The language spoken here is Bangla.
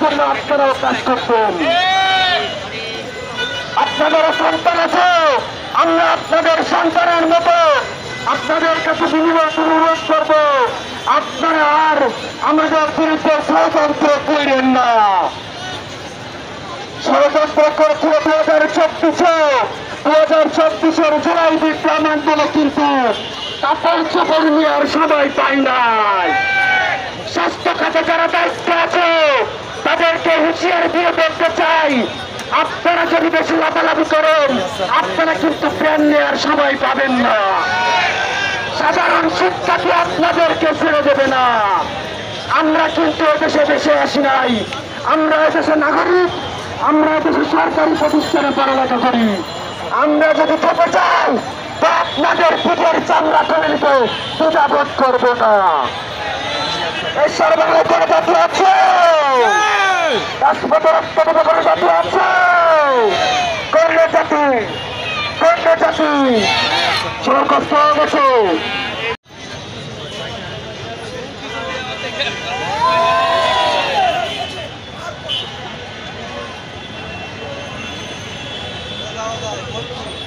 জন্য আপনারাও কাজ করবেন আপনাদের সন্তান আছে। আমরা আপনাদের সন্তানের মতো আপনাদের কাছে বিনিময় অনুরোধ করব। আপনারা আর আমাদের বিরুদ্ধে ষড়যন্ত্র করেন না। ষড়যন্ত্র করেছিল দু হাজার চব্বিশে। দু হাজার চব্বিশের জুলাই বিপ্লব আন্দোলনে কিন্তু কাপড় চোপড় নিয়ে আর সবাই পাই নাই। হুঁশিয়ার দিয়ে বলতে চাই। আপনারা যদি বেশি করেন, আপনারা কিন্তু প্যান নেওয়ার সময় পাবেন না। সাধারণ শিক্ষাকে আপনাদেরকে ছেড়ে দেবে না। আমরা কিন্তু এদেশে দেশে আসি নাই। আমরা এদেশে নাগরিক, আমরা এদেশে সরকারি প্রতিষ্ঠানে পড়ালেখা করি। আমরা যদি খেতে চাই, তা আপনাদের পিঠের চামড়া করে নিতে করব না। এই সর্বঙ্গে করে আছে। রাজপথে রাজপথে করে জাতি আছে কন্যা জাতি কন্যা জাতি চোর কষ্ট গেছে Thank you.